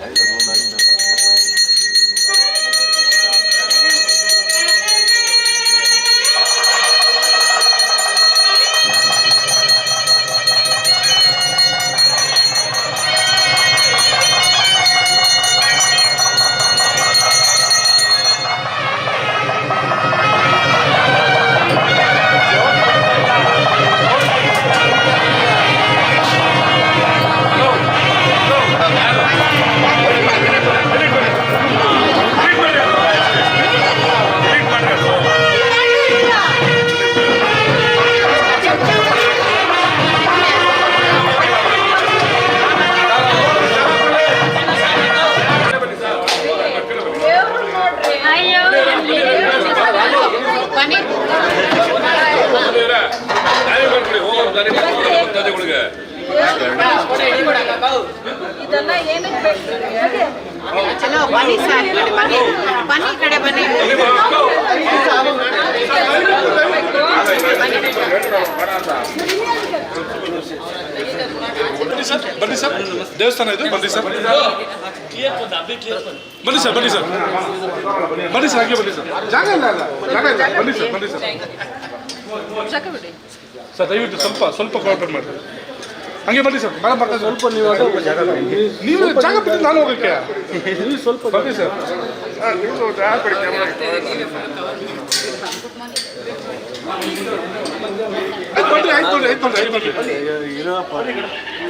Hayır, bu benim de. ಚಲೋ ಬನ್ನಿ sir ಬನ್ನಿ ಬನ್ನಿ ಈ ಕಡೆ ಬನ್ನಿ ಬನ್ನಿ ಸರ್ ಬನ್ನಿ ಸರ್. ದೇವಸ್ಥಾನ ಇದು ಬನ್ನಿ ಸರ್. ಬನ್ನಿ ಸರ್ ಬನ್ನಿ ಸರ್. ಬನ್ನಿ ಸರ್ ಹಾಗೆ ಬನ್ನಿ ಸರ್. ಜಾಗ ಇಲ್ಲ ಅಲ್ಲ ಜಾಗ ಇಲ್ಲ. ಬನ್ನಿ ಸರ್ ಬನ್ನಿ ಸರ್. ಸರ್ ದಯವಿಟ್ಟು ಸ್ವಲ್ಪ ಸ್ವಲ್ಪ ಕೋಆಪರೇಟ್ ಮಾಡಿ. ಹಂಗೆ ಬನ್ನಿ ಸರ್. ಮೇಡಮ್ ಬರ್ತಾ ಸ್ವಲ್ಪ ನೀವು ನೀವು ಜಾಗ ಬಿಟ್ಟು ನಾನು ಹೋಗಕ್ಕೆ? ನೀವು ಸ್ವಲ್ಪ ಬನ್ನಿ ಸರ್. ಆಯ್ತು ಬನ್ರಿ ಆಯ್ತು ನೋಡ್ರಿ ಆಯ್ತು ನೋಡ್ರಿ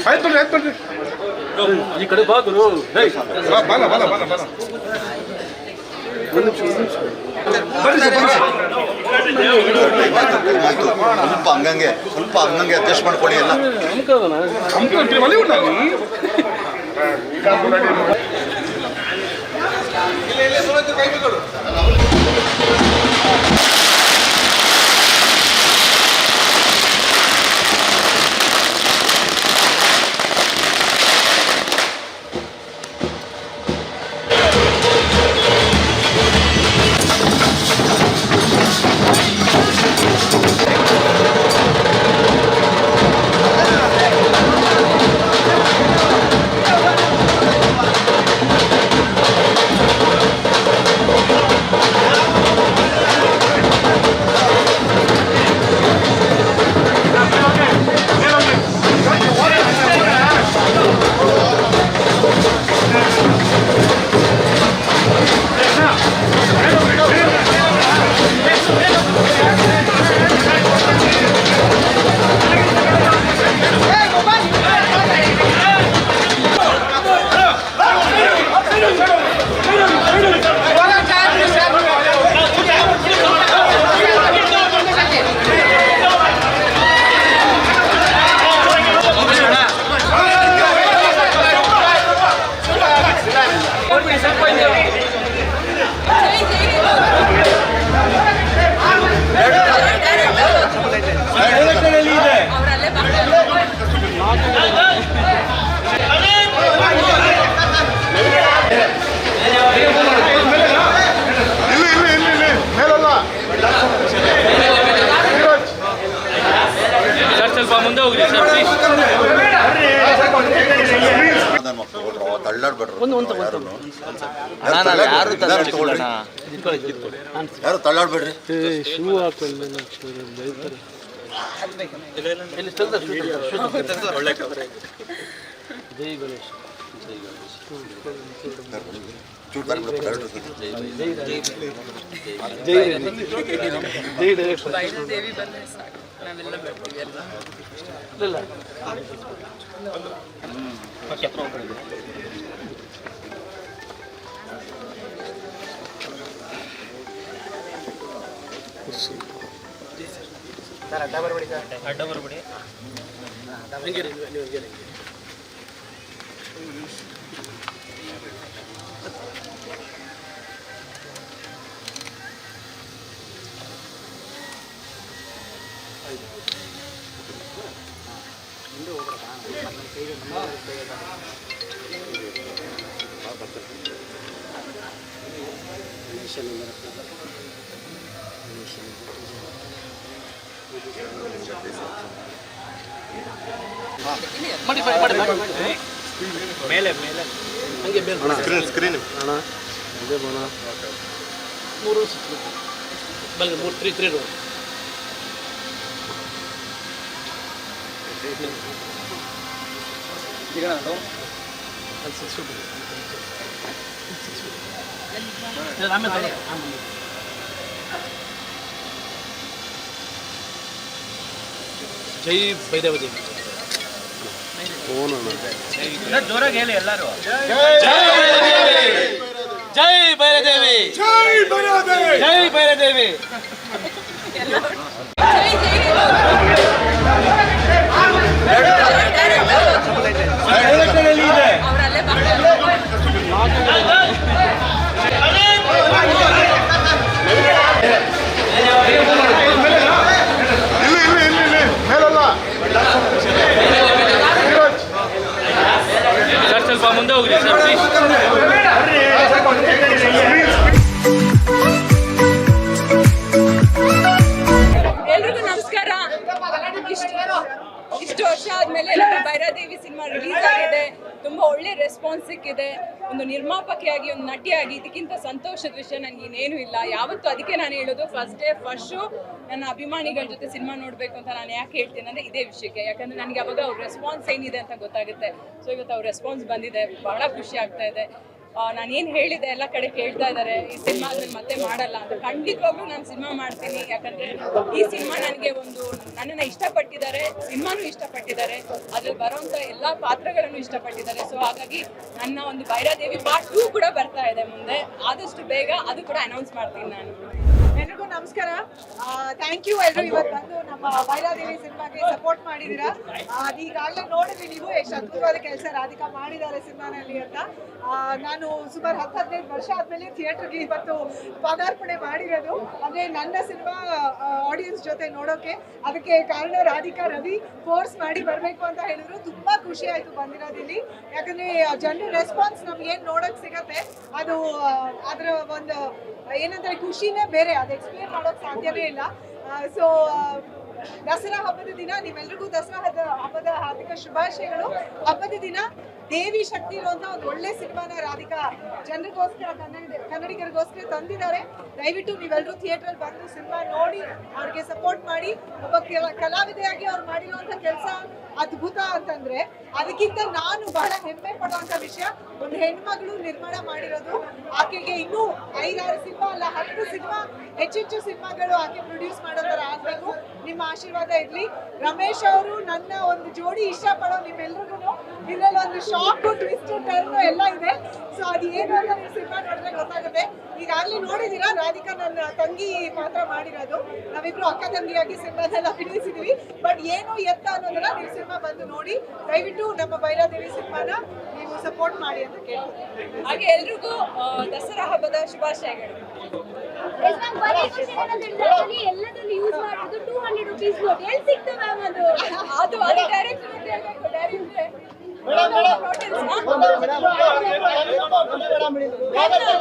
ಆಯ್ತು ಇರಪ್ಪ. ಆಯ್ತು ನೋಡ್ರಿ ಈ ಕಡೆ ಬಾ ಗುರು. ಬಾಲ ಬಾಲ ಬಾಲ ಬಾಲ ಸ್ವಲ್ಪ ಹಂಗಂಗೆ ಸ್ವಲ್ಪ ಹಂಗಂಗೆ ಅಡ್ಜಸ್ಟ್ ಮಾಡ್ಕೊಳ್ಳಿ ಎಲ್ಲ. ಇಲ್ಲ ಇಲ್ಲಿ ಒಂದು ಒಂದು ಯಾರು? ತಳ್ಳಾಡ್ಬೇಡ್ರಿ ಇಲ್ಲ ಶೂ ಬೈತಾರೆ ಇಲ್ಲಿ shoe ತೆಗ್ದ. ಜೈ ಗಣೇಶ್. ಜೈ ಜೈ ಡೈರೆಕ್ಷನ್ సార్ అడ్డబరబడి సార్ అడ్డబరబడి Gracias. ಮಾಡಿ ಮಾಡಿ ಮಾಡಿ. ಮೇಲೆ ಮೇಲೆ ಹಂಗೆ ಬೇರೆ ಸ್ಕ್ರೀನ್ ಸ್ಕ್ರೀನ್ ಮೂರು ಸುತ್ತು ಬಲ್ಗೆ ಮೂರು ತ್ರೀ ತ್ರೀ ರೋಡ್ ಅಲ್ಲಿ ಸಿಕ್ಸ್ ಫೀಟ್ ಇಲ್ಲ, ಆಮೇಲೆ ತಗೊಳ್ಳಿ. ಆಮೇಲೆ. ಜೈ ಭೈರವ ದೇವಿ ಜೋರಾಗಿ ಹೇಳಿ ಎಲ್ಲರೂ. ಜೈ ಭೈರದೇವಿ ಜೈ ಭೈರದೇವಿ ಮುಂದೆ ಹೋಗ್ರಿ ಸರ್ ಪ್ಲೀಸ್ ನಿರ್ಮಾಪಕಿಯಾಗಿ ಒಂದು ನಟಿಯಾಗಿ, ಇದಕ್ಕಿಂತ ಸಂತೋಷದ ವಿಷಯ ನನಗೆ ಇನ್ನೇನು ಇಲ್ಲ. ಯಾವತ್ತು ಅದಕ್ಕೆ ನಾನು ಹೇಳೋದು ಫಸ್ಟ್ ಡೇ ಫಸ್ಟ್ ಶೋ ನನ್ನ ಅಭಿಮಾನಿಗಳ ಜೊತೆ ಸಿನಿಮಾ ನೋಡಬೇಕು ಅಂತ ನಾನು ಯಾಕೆ ಹೇಳ್ತೀನಿ ಅಂದರೆ ಇದೇ ವಿಷಯಕ್ಕೆ. ಯಾಕಂದ್ರೆ ನನಗೆ ಅವಾಗ ಅವ್ರ ರೆಸ್ಪಾನ್ಸ್ ಏನಿದೆ ಅಂತ ಗೊತ್ತಾಗುತ್ತೆ. ಸೊ ಇವತ್ತು ಅವ್ರ ರೆಸ್ಪಾನ್ಸ್ ಬಂದಿದೆ. ಬಹಳ ಖುಷಿ ಆಗ್ತಾ ಇದೆ. ನಾನು ಏನು ಹೇಳಿದೆ ಎಲ್ಲ ಕಡೆ ಕೇಳ್ತಾ ಇದ್ದಾರೆ ಈ ಸಿನಿಮಾ ಆದ್ಮೇಲೆ ಮತ್ತೆ ಮಾಡಲ್ಲ ಅಂತ. ಖಂಡಿತವಾಗ್ಲೂ ನಾನು ಸಿನಿಮಾ ಮಾಡ್ತೀನಿ, ಯಾಕಂದ್ರೆ ಈ ಸಿನಿಮಾ ನನಗೆ ಒಂದು ನನ್ನನ್ನು ಇಷ್ಟಪಟ್ಟಿದ್ದಾರೆ, ಸಿನಿಮಾನು ಇಷ್ಟಪಟ್ಟಿದ್ದಾರೆ, ಅದ್ರಲ್ಲಿ ಬರೋಂಥ ಎಲ್ಲ ಪಾತ್ರಗಳನ್ನು ಇಷ್ಟಪಟ್ಟಿದ್ದಾರೆ. ಸೊ ಹಾಗಾಗಿ ನನ್ನ ಒಂದು ಭೈರಾದೇವಿ ಪಾರ್ಟ್ ಟೂ ಕೂಡ ಬರ್ತಾ ಇದೆ ಮುಂದೆ. ಆದಷ್ಟು ಬೇಗ ಅದು ಕೂಡ ಅನೌನ್ಸ್ ಮಾಡ್ತೀನಿ ನಾನು. ಎಲ್ರಿಗೂ ನಮಸ್ಕಾರ. ಥ್ಯಾಂಕ್ ಯು ಎಲ್ಲರೂ ಇವತ್ತು ಬಂದು ನಮ್ಮ ಬೈರಾದೇವಿ ಸಿನಿಮಾಗೆ ಸಪೋರ್ಟ್ ಮಾಡಿದ್ದೀರಾ. ಈಗಾಗಲೇ ನೋಡಿದ್ರಿ ನೀವು ಎಷ್ಟು ಅದ್ಭುತವಾದ ಕೆಲಸ ರಾಧಿಕಾ ಮಾಡಿದ್ದಾರೆ ಸಿನಿಮಾನಲ್ಲಿ ಅಂತ. ನಾನು ಸುಮಾರು ಹತ್ತು, ಹದಿನೈದು ವರ್ಷ ಆದಮೇಲೆ ಥಿಯೇಟರ್ಗೆ ಇವತ್ತು ಪದಾರ್ಪಣೆ ಮಾಡಿರೋದು. ಅಂದರೆ ನನ್ನ ಸಿನಿಮಾ ಆಡಿಯನ್ಸ್ ಜೊತೆ ನೋಡೋಕೆ. ಅದಕ್ಕೆ ಕಾರಣ ರಾಧಿಕಾ, ರವಿ ಫೋರ್ಸ್ ಮಾಡಿ ಬರಬೇಕು ಅಂತ ಹೇಳಿದ್ರು. ತುಂಬ ಖುಷಿ ಆಯಿತು ಬಂದಿರೋದಿಲ್ಲಿ ಯಾಕಂದರೆ ಜನರ ರೆಸ್ಪಾನ್ಸ್ ನಮ್ಗೆ ಏನು ನೋಡೋಕೆ ಸಿಗತ್ತೆ, ಅದು ಅದರ ಒಂದು ಏನಂತಾರೆ, ಖುಷಿನೇ ಬೇರೆ, ಅದು ಎಕ್ಸ್ಪ್ಲೇನ್ ಮಾಡೋಕೆ ಸಾಧ್ಯವೇ ಇಲ್ಲ. ಸೊ ದಸರಾ ಹಬ್ಬದ ದಿನ ನೀವೆಲ್ರಿಗೂ ದಸರಾ ಹಬ್ಬದ ಹಬ್ಬದ ಹಾರ್ದಿಕ ಶುಭಾಶಯಗಳು. ಹಬ್ಬದ ದಿನ ದೇವಿ ಶಕ್ತಿ ಇರುವಂತ ಒಂದು ಒಳ್ಳೆ ಸಿನಿಮಾನ ರಾಧಿಕಾ ಜನರಿಗೋಸ್ಕರ ಕನ್ನಡ, ಕನ್ನಡಿಗರಿಗೋಸ್ಕರ ತಂದಿದ್ದಾರೆ. ದಯವಿಟ್ಟು ನೀವೆಲ್ಲರೂ ಥಿಯೇಟರ್ ಬಂದು ಸಿನಿಮಾ ನೋಡಿ, ಅವ್ರಿಗೆ ಸಪೋರ್ಟ್ ಮಾಡಿ, ಒಬ್ಬ ಕೆಲ- ಕಲಾವಿದೆಯಾಗಿ ಅವ್ರು ಮಾಡಿರುವಂತ ಕೆಲಸ ಅದ್ಭುತ ಅಂತಂದ್ರೆ ಅದಕ್ಕಿಂತ ನಾನು ಬಹಳ ಹೆಮ್ಮೆ ಪಡುವಂತ ವಿಷಯ, ಒಂದು ಹೆಣ್ಮಗಳು ನಿರ್ಮಾಣ ಮಾಡಿರೋದು. ಆಕೆಗೆ ಇನ್ನೂ ಐದಾರು ಸಿನಿಮಾ ಅಲ್ಲ, ಹತ್ತು ಸಿನಿಮಾ, ಹೆಚ್ಚೆಚ್ಚು ಸಿನಿಮಾಗಳು ಆಕೆ ಪ್ರೊಡ್ಯೂಸ್ ಮಾಡೋ ಆಗ್ಬೇಕು ಆಗಬೇಕು. ನಿಮ್ಮ ಆಶೀರ್ವಾದ ಇರ್ಲಿ. ರಮೇಶ್ ಅವರು ನನ್ನ ಒಂದು ಜೋಡಿ ಇಷ್ಟಪಡೋ ನಿಮ್ಮೆಲ್ರಿಗೂ ಇದರಲ್ಲಿ ಒಂದು ಶಾಕ್ ಟ್ವಿಸ್ಟ್ ಟರ್ನ್ ಎಲ್ಲ ಇದೆ. ಸೊ ಅದು ಏನು ಅಂತ ನೀವು ಸಿನಿಮಾ ನೋಡಿದ್ರೆ ಗೊತ್ತಾಗುತ್ತೆ. ಈಗಾಗಲೇ ನೋಡಿದ್ದೀರಾ? ರಾಧಿಕಾ ನನ್ನ ತಂಗಿ ಪಾತ್ರ ಮಾಡಿರೋದು. ನಾವಿಬ್ರು ಅಕ್ಕ ತಂಗಿಯಾಗಿ ಸಿನಿಮಾದಲ್ಲಿ ಅಭಿನಯಿಸಿದೀವಿ ಬಟ್ ಏನು ಎತ್ತ ಅನ್ನೋದನ್ನ ನೀವು ಸಿನಿಮಾ ಬಂದು ನೋಡಿ ದಯವಿಟ್ಟು ನಮ್ಮ ಭೈರಾದೇವಿ ಸಿನಿಮಾನ ನೀವು ಸಪೋರ್ಟ್ ಮಾಡಿ ಅಂತ ಕೇಳ್ತೀನಿ. ಹಾಗೆ ಎಲ್ರಿಗೂ ದಸರಾ ಹಬ್ಬದ ಶುಭಾಶಯಗಳು. ಎಲ್ಲದನ್ನು ಯೂಸ್ ಮಾಡೋದು ಟೂ ಹಂಡ್ರೆಡ್ ರುಪೀಸ್ ನೋಟ್ ಎಲ್ಲಿ ಅದು? ಅದು ಅದು ಡೈರೆಕ್ಟ್ ಡೈರೆಕ್ಟ್ ಬೇಡ ಇನ್ನೊಂದ್ಸಲ ನೆಕ್ಸ್ಟ್ ನೆಕ್ಸ್ಟ್ ಇಂಟರ್ವ್ಯೂ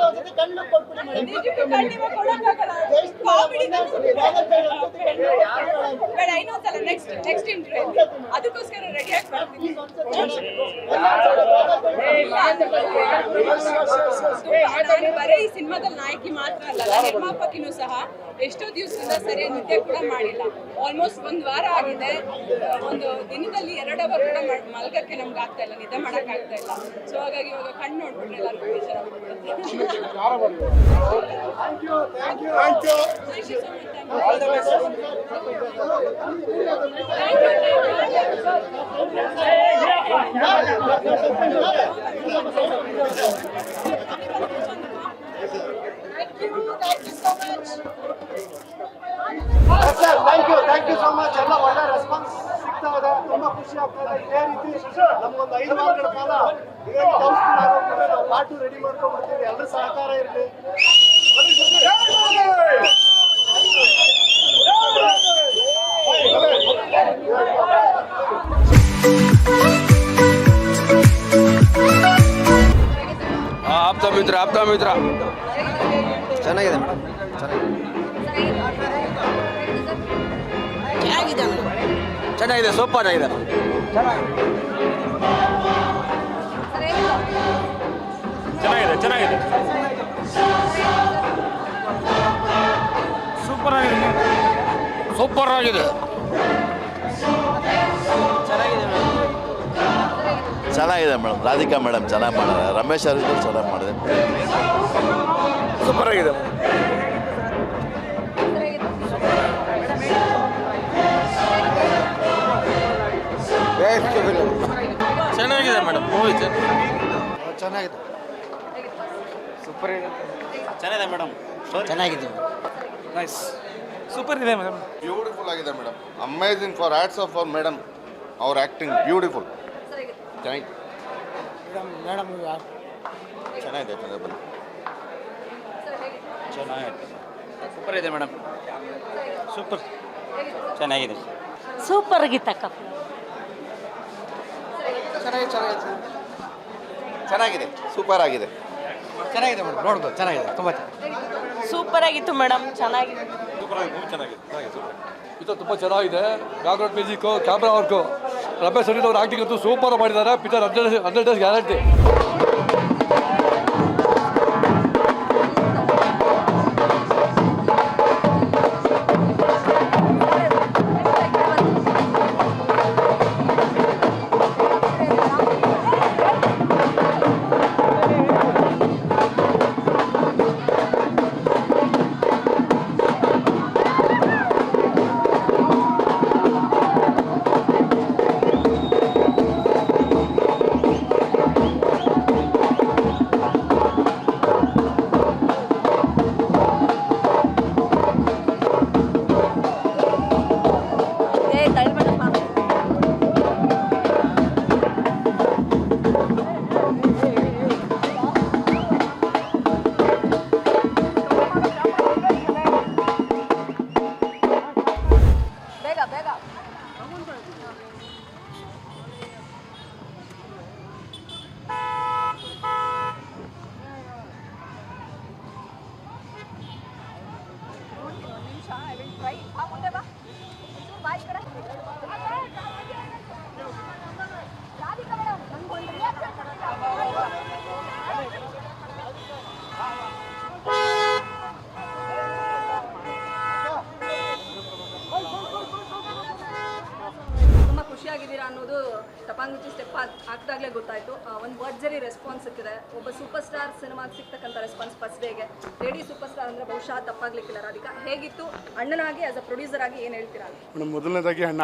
ಅದಕ್ಕೋಸ್ಕರ ರೆಡಿ ಆಗಿ ಬರ್ತೀನಿ. ನಾನು ಬರೀ ಈ ಸಿನಿಮಾದಲ್ಲಿ ನಾಯಕಿ ಮಾತ್ರ ಅಲ್ಲ ನಿರ್ಮಾಪಕಿನೂ ಸಹ ಎಷ್ಟೋ ದಿವಸದಿಂದ ಸರಿ ನಿದ್ದೆ ಕೂಡ ಮಾಡಿಲ್ಲ. ಆಲ್ಮೋಸ್ಟ್ ಒಂದು ವಾರ ಆಗಿದೆ. ಒಂದು ದಿನದಲ್ಲಿ ಎರಡು ಅವರ್ ಕೂಡ ಮಲ್- ಮಲ್ಗಕ್ಕೆ ನಮ್ಗೆ ಆಗ್ತಾ ಇಲ್ಲ ನಿದ್ದೆ ಮಾಡಕ್ ಆಗ್ತಾ ಇಲ್ಲ. ಸೊ ಹಾಗಾಗಿ ಇವಾಗ ಕಣ್ಣು ನೋಡ್ಬಿಟ್ರೆ ಎಲ್ಲರಿಗೂ ಬೇಜಾರ Thank you so much. Thank you, thank you so much. Sir thank you thank you so much ಎಲ್ಲ ಒಳ್ಳೆ ರೆಸ್ಪಾನ್ಸ್ ಆಗೋದ ತುಂಬಾ ಖುಷಿ ಆಗ್ತಾ ಇದೆ ಇದೇ ರೀತಿ ನಮ್ಗೊಂದು ಐದು ವಾರಗಳ ಕಾಲ ಇದೇ ಕೌನ್ಸಿಲ್ ಆಗೋದ್ರೆ ನಾವು ಪಾಟು ರೆಡಿ ಮಾಡ್ಕೊಂಡ್ಬಿಡ್ತೀವಿ. ಎಲ್ಲರೂ ಸಹಕಾರ ಇರಲಿ. ಆಪ್ತ ಮಿತ್ರ ಆಪ್ತ ಮಿತ್ರ. ಚೆನ್ನಾಗಿದೆ ಮೇಡಮ್. ಚೆನ್ನಾಗಿದೆ ಸೂಪರ್ ಆಗಿದೆ ಚೆನ್ನಾಗಿದೆ ಚೆನ್ನಾಗಿದೆ ಸೂಪರ್ ಆಗಿದೆ ಸೂಪರ್ ಆಗಿದೆ. ಚೆನ್ನಾಗಿದೆ ಮೇಡಮ್. ರಾಧಿಕಾ ಮೇಡಮ್ ಚೆನ್ನಾಗಿ ಮಾಡಿದ್ದಾರೆ. ರಮೇಶ್ ಅವರು ಚೆನ್ನಾಗಿ ಮಾಡಿದೆ ಸೂಪರ್ ಆಗಿದೆ. ಚೆನ್ನಾಗಿದೆ ಮೇಡಮ್ ಮೂವಿ ಚೆನ್ನಾಗಿದೆ. ಸೂಪರ್ ಚೆನ್ನಾಗಿದೆ ಮೇಡಮ್ ಚೆನ್ನಾಗಿದೆ. ನೈಸ್ ಸೂಪರ್ ಇದೆ ಮೇಡಮ್ ಬ್ಯೂಟಿಫುಲ್ ಆಗಿದೆ madam amazing for arts of for madam ಅವ್ರ ಆ್ಯಕ್ಟಿಂಗ್ ಬ್ಯೂಟಿಫುಲ್ ಥ್ಯಾಂಕ್ ಮೇಡಮ್ ಚೆನ್ನಾಗಿದೆ ಚೆನ್ನಾಗಿ ಬನ್ನಿ. ಚೆನ್ನಾಗಿದೆ. ಸೂಪರ್ ಇದೆ ಮೇಡಮ್ ಸೂಪರ್ ಚೆನ್ನಾಗಿದೆ. ಸೂಪರ್ ಆಗಿತ್ತಕ್ಕ ಚೆನ್ನಾಗಿದೆ. ಸೂಪರ್ ಆಗಿದೆ. ಚೆನ್ನಾಗಿದೆ ಮೇಡಮ್ ನೋಡ್ಬೋದು ಚೆನ್ನಾಗಿದೆ ತುಂಬ ಸೂಪರ್ ಆಗಿತ್ತು ಮೇಡಮ್ ಚೆನ್ನಾಗಿದೆ. ಇದು ತುಂಬ ಚೆನ್ನಾಗಿದೆ. Background music camera work Ramesh Anil ಅವ್ರ ಆಕ್ಟಿಂಗ್ ಅಂತೂ ಸೂಪರ್ ಮಾಡಿದ್ದಾರೆ. Picture hundred hundred days guarantee ಅನ್ನೋದು ಟಪಾಂಗುಚಿ ಸ್ಟೆಪ್ ಹಾಕಿದಾಗಲೇ ಗೊತ್ತಾಯಿತು. ಒಂದು ಭರ್ಜರಿ ರೆಸ್ಪಾನ್ಸ್ ಸಿಕ್ಕಿದೆ. ಒಬ್ಬ ಸೂಪರ್ ಸ್ಟಾರ್ ಸಿನಿಮಾಗೆ ಸಿಗ್ತಕ್ಕಂಥ ರೆಸ್ಪಾನ್ಸ್ ಫಸ್ಟ್ ಡೇಗೆ ಲೇಡಿ ಸೂಪರ್ ಸ್ಟಾರ್ ಅಂದರೆ ಬಹುಶಃ ತಪ್ಪಾಗ್ಲಿಕ್ಕಿಲ್ಲ, ರಾಧಿಕಾ. ಹೇಗಿತ್ತು? ಅಣ್ಣನಾಗಿ ಆಸ್ ಅ ಪ್ರೊಡ್ಯೂಸರ್ ಆಗಿ ಏನು ಹೇಳ್ತೀರಾ? ಮೇಡಮ್, ಮೊದಲನೇದಾಗಿ ಅಣ್ಣ.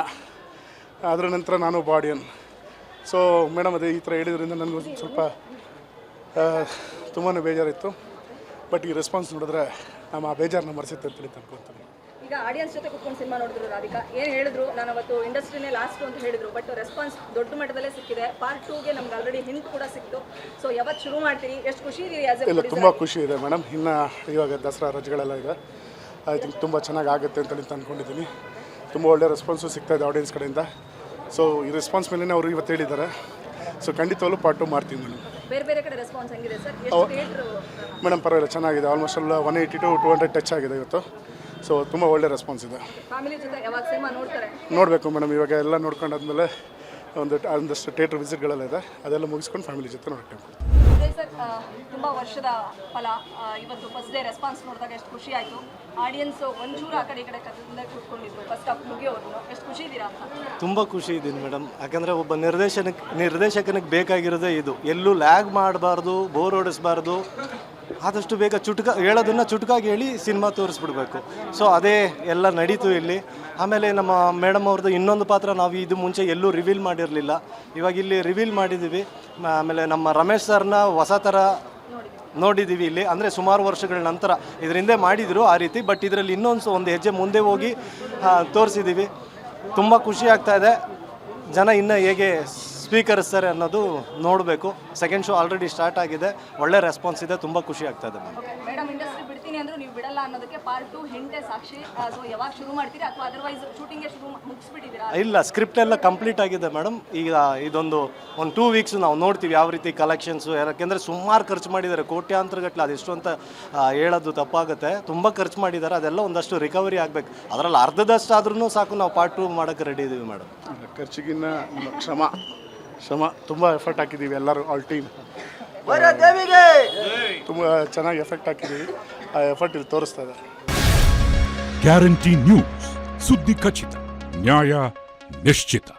ಅದರ ನಂತರ ನಾನು ಬಾಡಿಯನ್ ಸೊ ಮೇಡಮ್, ಅದೇ ಈ ಥರ ಹೇಳಿದ್ರಿಂದ ನನಗೂ ಸ್ವಲ್ಪ ತುಂಬಾ ಬೇಜಾರಿತ್ತು. ಬಟ್ ಈ ರೆಸ್ಪಾನ್ಸ್ ನೋಡಿದ್ರೆ ನಮ್ಮ ಆ ಬೇಜಾರನ್ನ ಮರೆಸುತ್ತೆ ಅಂತೇಳಿ ಅನ್ಕೊತೀನಿ ಈಗ ಆಡಿಯನ್ಸ್ ಜೊತೆ ಕುತ್ಕೊಂಡು ಸಿನಿಮಾ ನೋಡಿದ್ರು ರಾಧಿಕಾ ಏನು ಹೇಳಿದ್ರು? ನಾನು ಅವತ್ತು ಇಂಡಸ್ಟ್ರಿನೇ ಲಾಸ್ಟ್ ಅಂತ ಹೇಳಿದ್ರು ಬಟ್ ರೆಸ್ಪಾನ್ಸ್ ದೊಡ್ಡ ಮಟ್ಟದಲ್ಲೇ ಸಿಕ್ಕಿದೆ. ಪಾರ್ಟ್ ಟೂಗೆ ನಮ್ಗೆ ಆಲ್ರೆಡಿ ಹಿಂಟ್ ಕೂಡ ಸಿಕ್ತು ಸೊ ಯಾವತ್ತು ಶುರು ಮಾಡ್ತೀರಿ? ಎಷ್ಟು ಖುಷಿ ಇದೆ ಆಸ್ ಇಲ್ಲ ತುಂಬ ಖುಷಿ ಇದೆ ಮೇಡಮ್. ಇನ್ನು ಇವಾಗ ದಸರಾ ರಜೆಗಳೆಲ್ಲ ಇದೆ. ಐ ಥಿಂಕ್ ತುಂಬ ಚೆನ್ನಾಗಿ ಆಗುತ್ತೆ ಅಂತ ಅಂದ್ಕೊಂಡಿದ್ದೀನಿ ತುಂಬ ಒಳ್ಳೆ ರೆಸ್ಪಾನ್ಸು ಸಿಗ್ತಾ ಇದೆ ಆಡಿಯನ್ಸ್ ಕಡೆಯಿಂದ. ಸೊ ಈ ರೆಸ್ಪಾನ್ಸ್ ಮೇಲೆ ಅವರು ಇವತ್ತು ಹೇಳಿದ್ದಾರೆ. ಸೊ ಖಂಡಿತವಾಗ್ಲೂ ಪಾರ್ಟ್ ಟು ಮಾಡ್ತೀನಿ ಮೇಡಮ್. ಬೇರೆ ಬೇರೆ ಕಡೆ ರೆಸ್ಪಾನ್ಸ್ ಹೆಂಗಿದೆ ಸರ್? ಮೇಡಮ್ ಪರವಾಗಿಲ್ಲ ಚೆನ್ನಾಗಿದೆ. ಆಲ್ಮೋಸ್ಟ್ ಎಲ್ಲ one eighty two two hundred touch ಆಗಿದೆ ಇವತ್ತು. ಸೊ ತುಂಬ ಒಳ್ಳೆ ರೆಸ್ಪಾನ್ಸ್ ಇದೆ. ಫ್ಯಾಮಿಲಿ ಜೊತೆ ಯಾವಾಗ ಸಿನಿಮಾ ನೋಡ್ತಾರೆ? ನೋಡಬೇಕು ಮೇಡಮ್ ಇವಾಗ ಎಲ್ಲ ನೋಡ್ಕೊಂಡಾದ್ಮೇಲೆ ಒಂದು ಒಂದಷ್ಟು ಥಿಯೇಟರ್ ವಿಸಿಟ್ಗಳೆಲ್ಲ ಇದೆ. ಅದೆಲ್ಲ ಮುಗಿಸ್ಕೊಂಡು ಫ್ಯಾಮಿಲಿ ಜೊತೆ ನೋಡ್ಕೊಂಡು ಸರ್ ತುಂಬ ವರ್ಷದ ಫಲ ಇವತ್ತು ಫಸ್ಟ್ ಡೇ ರೆಸ್ಪಾನ್ಸ್ ನೋಡಿದಾಗ ಎಷ್ಟು ಖುಷಿ ಆಯಿತು. ಆಡಿಯನ್ಸ್ ಒಂಚೂರು ಆ ಕಡೆ ಈ ಕಡೆ ಕದಿಂದ ಕೂತ್ಕೊಂಡಿದ್ರು. ಫಸ್ಟ್ ಹಾಫ್ ಮುಗಿಯೋರು ಎಷ್ಟು ಖುಷಿ ಇದ್ದೀರಾ ಅಂತ? ತುಂಬ ಖುಷಿ ಇದ್ದೀನಿ ಮೇಡಮ್ ಯಾಕಂದರೆ ಒಬ್ಬ ನಿರ್ದೇಶನಕ್ಕೆ ನಿರ್ದೇಶಕನಿಗೆ ಬೇಕಾಗಿರೋದೇ ಇದು. ಎಲ್ಲೂ ಲ್ಯಾಗ್ ಮಾಡಬಾರ್ದು ಬೋರ್ ಹೊಡಿಸ್ಬಾರ್ದು. ಆದಷ್ಟು ಬೇಗ ಚುಟ್ಕ ಹೇಳೋದನ್ನು ಚುಟ್ಕಾಗಿ ಹೇಳಿ ಸಿನಿಮಾ ತೋರಿಸ್ಬಿಡ್ಬೇಕು. ಸೊ ಅದೇ ಎಲ್ಲ ನಡೀತು ಇಲ್ಲಿ. ಆಮೇಲೆ ನಮ್ಮ ಮೇಡಮ್ ಅವ್ರದ್ದು ಇನ್ನೊಂದು ಪಾತ್ರ ನಾವು ಇದು ಮುಂಚೆ ಎಲ್ಲೂ ರಿವೀಲ್ ಮಾಡಿರಲಿಲ್ಲ. ಇವಾಗ ಇಲ್ಲಿ ರಿವೀಲ್ ಮಾಡಿದ್ದೀವಿ ಆಮೇಲೆ ನಮ್ಮ ರಮೇಶ್ ಸರ್ನ ಹೊಸ ಥರ ನೋಡಿದ್ದೀವಿ ಇಲ್ಲಿ. ಅಂದರೆ ಸುಮಾರು ವರ್ಷಗಳ ನಂತರ ಇದರಿಂದ ಮಾಡಿದರು ಆ ರೀತಿ. ಬಟ್ ಇದರಲ್ಲಿ ಇನ್ನೊಂದು ಒಂದು ಹೆಜ್ಜೆ ಮುಂದೆ ಹೋಗಿ ತೋರಿಸಿದ್ದೀವಿ ತುಂಬ ಖುಷಿ ಆಗ್ತಾ ಇದೆ. ಜನ ಇನ್ನೂ ಹೇಗೆ ಸ್ವೀಕರಿಸ್ತಾರೆ ಅನ್ನೋದು ನೋಡಬೇಕು. ಸೆಕೆಂಡ್ ಶೋ ಆಲ್ರೆಡಿ ಸ್ಟಾರ್ಟ್ ಆಗಿದೆ. ಒಳ್ಳೆ ರೆಸ್ಪಾನ್ಸ್ ಇದೆ. ತುಂಬ ಖುಷಿ ಆಗ್ತಾ ಇದೆ ಮ್ಯಾಮ್ ಮೇಡಮ್ ಇಂಡಸ್ಟ್ರಿ ಬಿಡ್ತೀನಿ ಅಂದ್ರೆ ನೀವು ಬಿಡಲ್ಲ ಅನ್ನೋದಕ್ಕೆ ಪಾರ್ಟ್ ಟು ಹೆಂಟೆ ಸಾಕ್ಷಿ. ಸೊ ಯಾವಾಗ ಶುರು ಮಾಡ್ತೀರಿ ಅಥವಾ ಅದರ್ವೈಸ್ ಶೂಟಿಂಗ್ ಶುರು ಮುಗಿಸ್ಬಿಟ್ಟಿದ್ದೀರಾ? ಇಲ್ಲ ಸ್ಕ್ರಿಪ್ಟ್ ಎಲ್ಲ ಕಂಪ್ಲೀಟ್ ಆಗಿದೆ ಮೇಡಮ್ ಈಗ ಇದೊಂದು ಒಂದು ಟೂ ವೀಕ್ಸ್ ನಾವು ನೋಡ್ತೀವಿ ಯಾವ ರೀತಿ ಕಲೆಕ್ಷನ್ಸು ಯಾಕೆಂದರೆ ಸುಮಾರು ಖರ್ಚು ಮಾಡಿದ್ದಾರೆ. ಕೋಟ್ಯಾಂತರ ಗಟ್ಟಲೆ ಅದೆಷ್ಟು ಅಂತ ಆ, ಹೇಳೋದು ತಪ್ಪಾಗುತ್ತೆ. ತುಂಬ ಖರ್ಚು ಮಾಡಿದ್ದಾರೆ. ಅದೆಲ್ಲ ಒಂದಷ್ಟು ರಿಕವರಿ ಆಗಬೇಕು. ಅದರಲ್ಲಿ ಅರ್ಧದಷ್ಟು ಆದ್ರೂ ಸಾಕು ನಾವು ಪಾರ್ಟ್ ಟೂ ಮಾಡೋಕ್ಕೆ ರೆಡಿ ಇದ್ದೀವಿ ಮೇಡಮ್ ಖರ್ಚಿಗಿನ್ನ ಶ್ರಮ ಶ್ರಮ ತುಂಬ ಎಫರ್ಟ್ ಹಾಕಿದ್ದೀವಿ ಎಲ್ಲರೂ ಆಲ್ ಟೀಮ್ ತುಂಬ ಚೆನ್ನಾಗಿ ಎಫೆಕ್ಟ್ ಹಾಕಿದ್ದೀವಿ ಆ ಎಫರ್ಟ್ ಇಲ್ಲಿ ತೋರಿಸ್ತಾ ಇದೆ. ಗ್ಯಾರಂಟಿ ನ್ಯೂಸ್ ಸುದ್ದಿ ಖಚಿತ ನ್ಯಾಯ ನಿಶ್ಚಿತ.